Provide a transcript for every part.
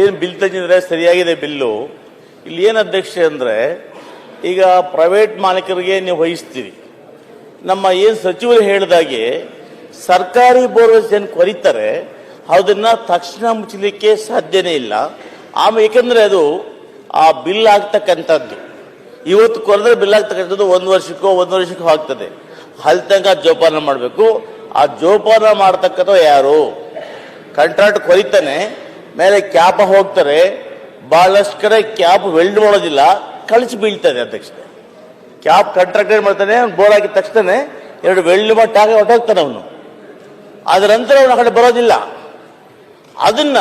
ಏನು ಬಿಲ್ ತಂದಿದ್ರೆ ಸರಿಯಾಗಿದೆ ಬಿಲ್ಲು? ಇಲ್ಲಿ ಏನು ಅಧ್ಯಕ್ಷೆ ಅಂದರೆ, ಈಗ ಪ್ರೈವೇಟ್ ಮಾಲೀಕರಿಗೆ ನೀವು ವಹಿಸ್ತೀರಿ. ನಮ್ಮ ಏನು ಸಚಿವರು ಹೇಳಿದಾಗೆ, ಸರ್ಕಾರಿ ಬೋರ್ವೆಲ್ಸ್ ಏನು ಕೊರಿತಾರೆ, ಅದನ್ನ ತಕ್ಷಣ ಮುಚ್ಚಲಿಕ್ಕೆ ಸಾಧ್ಯನೇ ಇಲ್ಲ. ಆಮೇಲೆ ಏಕೆಂದರೆ ಅದು ಆ ಬಿಲ್ ಆಗ್ತಕ್ಕಂಥದ್ದು. ಇವತ್ತು ಕೊರೆದ್ರೆ ಬಿಲ್ ಆಗ್ತಕ್ಕಂಥದ್ದು ಒಂದು ವರ್ಷಕ್ಕೋ ಒಂದು ವರ್ಷಕ್ಕೋ ಆಗ್ತದೆ. ಅಲ್ಲಿ ತನಕ ಜೋಪಾನ ಮಾಡಬೇಕು. ಆ ಜೋಪಾನ ಮಾಡ್ತಕ್ಕಂಥ ಯಾರು? ಕಾಂಟ್ರಾಕ್ಟ್ ಕೊರಿತಾನೆ ಮೇಲೆ ಕ್ಯಾಪ್ ಹೋಗ್ತಾರೆ ಬಹಳಷ್ಟು ಕಡೆ ಕ್ಯಾಪ್ ವೆಲ್ಡ್ ಮಾಡೋದಿಲ್ಲ ಕಳಿಸಿ ಬೀಳ್ತದೆ ಅಧ್ಯಕ್ಷ ಕ್ಯಾಪ್ ಕಾಂಟ್ರಾಕ್ಟ್ ಏನ್ ಮಾಡ್ತಾನೆ, ಅವ್ನು ಬೋರ್ ಹಾಕಿದ ತಕ್ಷಣ ಎರಡು ವೆಲ್ಡ್ ಮಾಡಿ ಹಾಕಿ ಹೊಟ್ಟೋಗ್ತಾನೆ ಅವನು. ಅದರ ನಂತರ ಅವನು ಆ ಕಡೆ ಬರೋದಿಲ್ಲ. ಅದನ್ನ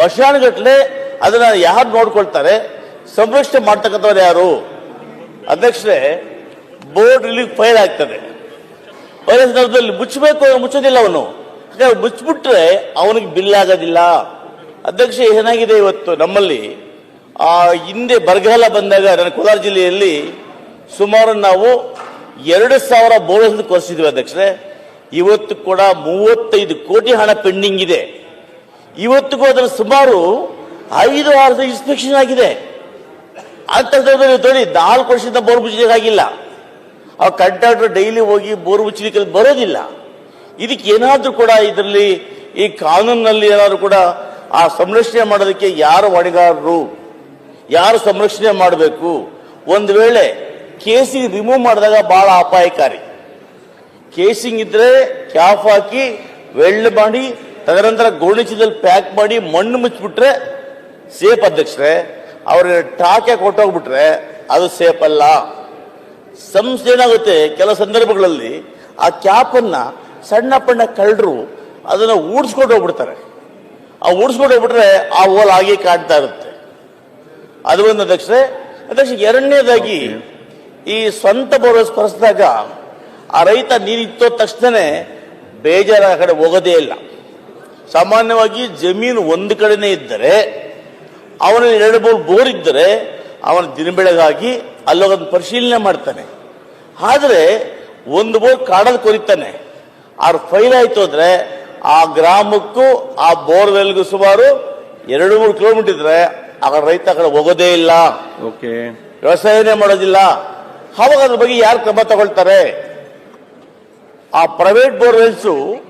ವರ್ಷಾನುಗಟ್ಟಲೆ ಅದನ್ನ ಯಾರು ನೋಡ್ಕೊಳ್ತಾರೆ, ಸಂರಕ್ಷಣೆ ಮಾಡ್ತಕ್ಕಂಥವ್ರು ಯಾರು? ಅಧ್ಯಕ್ಷರೇ ಬೋರ್ಡ್ ರಿಲೀಫ್ ಫೈಲ್ ಆಗ್ತದೆ. ಸಂದರ್ಭದಲ್ಲಿ ಮುಚ್ಚಬೇಕು, ಮುಚ್ಚೋದಿಲ್ಲ ಅವನು. ಮುಚ್ಚಿಬಿಟ್ರೆ ಅವನಿಗೆ ಬಿಲ್ ಆಗೋದಿಲ್ಲ. ಅಧ್ಯಕ್ಷ ಏನಾಗಿದೆ ಇವತ್ತು ನಮ್ಮಲ್ಲಿ? ಆ, ಹಿಂದೆ ಬರಗಾಲ ಬಂದಾಗ ನನ್ನ ಕೋಲಾರ ಜಿಲ್ಲೆಯಲ್ಲಿ ಸುಮಾರು ನಾವು ಎರಡು ಸಾವಿರ ಬೋರ್ವೆಲ್ ಕೊರಿಸಿದ್ವಿ ಅಧ್ಯಕ್ಷರೇ. ಇವತ್ತು ಕೂಡ ಮೂವತ್ತೈದು ಕೋಟಿ ಹಣ ಪೆಂಡಿಂಗ್ ಇದೆ. ಇವತ್ತಿಗೂ ಅದರ ಸುಮಾರು ಐದು ಆರು ಇನ್ಸ್ಪೆಕ್ಷನ್ ಆಗಿದೆ. ಅಂತಂದ್ರೆ ನೋಡಿ, ನಾಲ್ಕು ವರ್ಷದಿಂದ ಬೋರ್ ಮುಚ್ಚಲಿಕ್ಕಾಗಿಲ್ಲ ಆ ಕಾಂಟ್ರಾಕ್ಟರ್ ಡೈಲಿ ಹೋಗಿ ಬೋರ್ ಮುಚ್ಚಲಿಕ್ಕೆ ಬರೋದಿಲ್ಲ. ಇದಕ್ಕೆ ಏನಾದರೂ ಕೂಡ ಇದರಲ್ಲಿ ಈ ಕಾನೂನಿನಲ್ಲಿ ಏನಾದರೂ ಕೂಡ ಆ ಸಂರಕ್ಷಣೆ ಮಾಡೋದಕ್ಕೆ ಯಾರು ಹೊಣೆಗಾರರು? ಯಾರು ಸಂರಕ್ಷಣೆ ಮಾಡಬೇಕು? ಒಂದು ವೇಳೆ ಕೇಸಿಗೆ ರಿಮೂವ್ ಮಾಡಿದಾಗ ಬಹಳ ಅಪಾಯಕಾರಿ. ಕೇಸಿಂಗ್ ಇದ್ರೆ ಕ್ಯಾಫ್ ಹಾಕಿ ವೆಲ್ಡ್ ಮಾಡಿ, ತದನಂತರ ಗೋಣಿಚದಲ್ಲಿ ಪ್ಯಾಕ್ ಮಾಡಿ, ಮಣ್ಣು ಮುಚ್ಚಿಬಿಟ್ರೆ ಸೇಫ್ ಅಧ್ಯಕ್ಷರೇ. ಅವ್ರಿಗೆ ಟಾಕೆ ಕೊಟ್ಟೋಗ್ಬಿಟ್ರೆ ಅದು ಸೇಫ್ ಅಲ್ಲ. ಸಂಸ್ಥೆ ಏನಾಗುತ್ತೆ? ಕೆಲವು ಸಂದರ್ಭಗಳಲ್ಲಿ ಆ ಕ್ಯಾಪನ್ನ ಸಣ್ಣ ಪಣ್ಣ ಕಳ್ಳರು ಅದನ್ನು ಊಡಿಸ್ಕೊಂಡು ಹೋಗ್ಬಿಡ್ತಾರೆ. ಆ ಊಡ್ಸ್ಕೊಂಡು ಹೋಗ್ಬಿಟ್ರೆ ಆ ಓಲ್ ಹಾಗೆ ಕಾಣ್ತಾ ಇರುತ್ತೆ. ಅದು ಒಂದು ಅಧ್ಯಕ್ಷರೇ ಅಧ್ಯಕ್ಷ ಎರಡನೇದಾಗಿ ಈ ಸ್ವಂತ ಬೋರ್ವೆಲ್ ಕೊರೆಸಿದಾಗ ಆ ರೈತ ನೀರಿತ್ತೋ ತಕ್ಷಣನೇ ಬೇಜಾರ ಆ ಕಡೆ ಹೋಗೋದೇ ಇಲ್ಲ. ಸಾಮಾನ್ಯವಾಗಿ ಜಮೀನು ಒಂದು ಕಡೆನೇ ಇದ್ದರೆ ಅವನ ಎರಡು ಮೂರು ಬೋರ್ ಇದ್ದರೆ ಅವನ ಬೆಳಗಾಗಿ ಅಲ್ಲೋಗನ ಪರಿಶೀಲನೆ ಮಾಡ್ತಾನೆ. ಆದರೆ ಒಂದು ಬೋರ್ ಕಾಡಲ್ಲಿ ಕೊರಿತಾನೆ. ಅವ್ರ ಫೈಲ್ ಆಯ್ತು ಅಂದ್ರೆ ಆ ಗ್ರಾಮಕ್ಕೂ ಆ ಬೋರ್ವೆಲ್ಗೂ ಸುಮಾರು ಎರಡು ಮೂರು ಕಿಲೋಮೀಟರ್ ಇದ್ರೆ ಆಗ ರೈತ ಕಡೆ ಹೋಗೋದೇ ಇಲ್ಲ. ಓಕೆ. ವ್ಯವಸಾಯನೇ ಮಾಡೋದಿಲ್ಲ. ಅವಾಗ ಅದ್ರ ಬಗ್ಗೆ ಯಾರು ಕ್ರಮ ತಗೊಳ್ತಾರೆ? ಆ ಪ್ರೈವೇಟ್ ಬೋರ್ವೆಲ್ಸು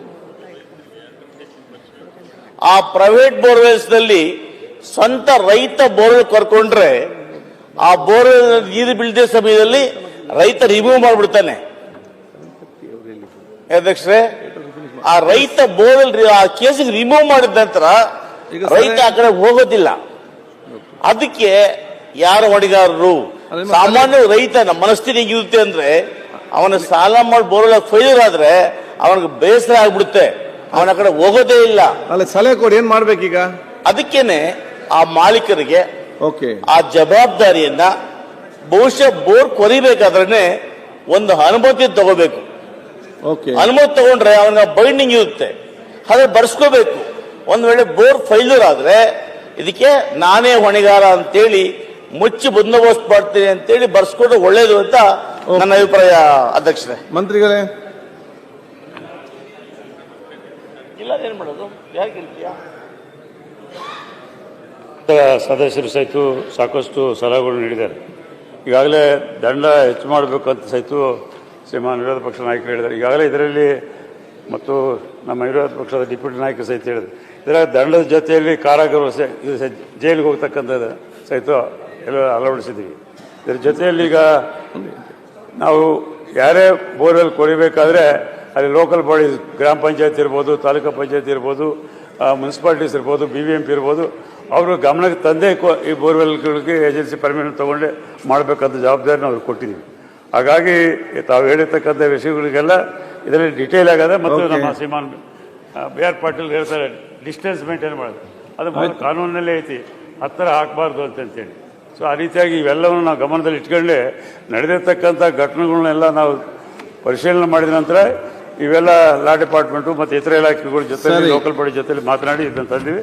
ಆ ಪ್ರೈವೇಟ್ ಬೋರ್ವೆಲ್ಸ್ನಲ್ಲಿ ಸ್ವಂತ ರೈತ ಬೋರ್ವೆಲ್ ಕರ್ಕೊಂಡ್ರೆ ಆ ಬೋರ್ವೆಲ್ ನೀರು ಬೀಳದೆ ಸಮಯದಲ್ಲಿ ರೈತ ರಿಮೂವ್ ಮಾಡ್ಬಿಡ್ತಾನೆ. ಅಧ್ಯಕ್ಷರೇ ಆ ರೈತ ಬೋರ್ವೆಲ್ ಆ ಕೇಸಿಗೆ ರಿಮೂವ್ ಮಾಡಿದ ನಂತರ ರೈತ ಆ ಕಡೆ ಹೋಗೋದಿಲ್ಲ. ಅದಕ್ಕೆ ಯಾರು ಹೊಣೆಗಾರರು? ಸಾಮಾನ್ಯ ರೈತ ನಮ್ಮ ಮನಸ್ಥಿತಿ ಹೇಗಿರುತ್ತೆ ಅಂದ್ರೆ ಅವನ ಸಾಲ ಮಾಡಿ ಬೋರ್ವೆಲ್ ಫೈಲರ್ ಆದ್ರೆ ಅವನಿಗೆ ಬೇಸರ ಆಗ್ಬಿಡುತ್ತೆ. ಅವನ ಕಡೆ ಹೋಗೋದೇ ಇಲ್ಲ. ಅಲ್ಲ ಸಲಹೆ ಕೊಡಿ ಏನ್ ಮಾಡ್ಬೇಕೀಗ? ಅದಕ್ಕೇನೆ ಆ ಮಾಲೀಕರಿಗೆ ಓಕೆ. ಆ ಜವಾಬ್ದಾರಿಯನ್ನ ಬಹುಶಃ ಬೋರ್ ಕೊರಿಬೇಕಾದ್ರೆ ಒಂದು ಅನುಮತಿ ತಗೋಬೇಕು. ಅನುಮತಿ ತಗೊಂಡ್ರೆ ಅವನ ಬೈಂಡಿಂಗ್ ಇರುತ್ತೆ. ಅದೇ ಬರ್ಸ್ಕೋಬೇಕು. ಒಂದ್ ವೇಳೆ ಬೋರ್ ಫೈಲ್ಯೂರ್ ಆದ್ರೆ ಇದಕ್ಕೆ ನಾನೇ ಹೊಣೆಗಾರ ಅಂತೇಳಿ ಮುಚ್ಚಿ ಬಂದೋಬಸ್ತ್ ಮಾಡ್ತೀನಿ ಅಂತೇಳಿ ಬರ್ಸ್ಕೊಂಡು ಒಳ್ಳೇದು ಅಂತ ನನ್ನ ಅಭಿಪ್ರಾಯ ಅಧ್ಯಕ್ಷರೇ. ಮಂತ್ರಿಗಳೇ. ಇಲ್ಲ ಏನ್ ಮಾಡೋದು? ಯಾಕೆ ಹೇಳ್ತೀಯಾ? ಸದಸ್ಯರು ಸಹಿತ ಸಾಕಷ್ಟು ಸಲಹೆಗಳು ನೀಡಿದ್ದಾರೆ. ಈಗಾಗಲೇ ದಂಡ ಹೆಚ್ಚು ಮಾಡಬೇಕು ಅಂತ ಸಹಿತ ಶ್ರೀಮಾನ್ ವಿರೋಧ ಪಕ್ಷ ನಾಯಕರು ಹೇಳಿದ್ದಾರೆ. ಈಗಾಗಲೇ ಇದರಲ್ಲಿ ಮತ್ತು ನಮ್ಮ ವಿರೋಧ ಪಕ್ಷದ ಡಿಪ್ಯೂಟಿ ನಾಯಕರು ಸಹಿತ ಹೇಳಿದ್ರು ಇದರ ದಂಡದ ಜೊತೆಯಲ್ಲಿ ಕಾರಾಗೃಹ ಇದು ಜೈಲಿಗೆ ಹೋಗ್ತಕ್ಕಂಥದ್ದು ಸಹಿತ ಎಲ್ಲ ಅಳವಡಿಸಿದ್ದೀವಿ. ಇದರ ಜೊತೆಯಲ್ಲಿ ಈಗ ನಾವು ಯಾರೇ ಬೋರ್ವೆಲ್ ಕೊರಿಬೇಕಾದ್ರೆ ಅಲ್ಲಿ ಲೋಕಲ್ ಬಾಡಿ, ಗ್ರಾಮ ಪಂಚಾಯತ್ ಇರ್ಬೋದು, ತಾಲೂಕು ಪಂಚಾಯತ್ ಇರ್ಬೋದು ಮುನ್ಸಿಪಾಲ್ಟೀಸ್ ಇರ್ಬೋದು ಬಿ ಬಿ ಎಂ ಪಿ ಇರ್ಬೋದು, ಅವರು ಗಮನಕ್ಕೆ ತಂದೆ ಈ ಬೋರ್ವೆಲ್ಗಳಿಗೆ ಏಜೆನ್ಸಿ ಪರ್ಮಿಷನ್ ತೊಗೊಂಡೆ ಮಾಡಬೇಕಂತ ಜವಾಬ್ದಾರಿನ ಅವ್ರಿಗೆ ಕೊಟ್ಟಿದ್ದೀವಿ. ಹಾಗಾಗಿ ತಾವು ಹೇಳಿರ್ತಕ್ಕಂಥ ವಿಷಯಗಳಿಗೆಲ್ಲ ಇದರಲ್ಲಿ ಡಿಟೇಲ್ ಆಗದೆ ಮತ್ತು. ನಮ್ಮ ಸೀಮಾನ್ ಬಿ ಆರ್ ಪಾಟೀಲ್ ಹೇಳ್ತಾರೆ ಡಿಸ್ಟೆನ್ಸ್ ಮೇಂಟೈನ್ ಮಾಡೋದು ಅದು ಕಾನೂನಿನಲ್ಲೇ ಐತಿ. ಹತ್ತಿರ ಹಾಕಬಾರ್ದು ಅಂತಂತೇಳಿ ಸೊ ಆ ರೀತಿಯಾಗಿ ಇವೆಲ್ಲವನ್ನು ನಾವು ಗಮನದಲ್ಲಿ ಇಟ್ಕೊಂಡೆ ನಡೆದಿರ್ತಕ್ಕಂಥ ಘಟನೆಗಳನ್ನೆಲ್ಲ ನಾವು ಪರಿಶೀಲನೆ ಮಾಡಿದ ನಂತರ ಇವೆಲ್ಲ ಲಾ ಡಿಪಾರ್ಟ್ಮೆಂಟು ಮತ್ತು ಇತರ ಇಲಾಖೆಗಳ ಜೊತೆ. ಲೋಕಲ್ ಬಾಡಿ ಜೊತೆಲಿ ಮಾತನಾಡಿ ಇದನ್ನು ತಂದಿವಿ.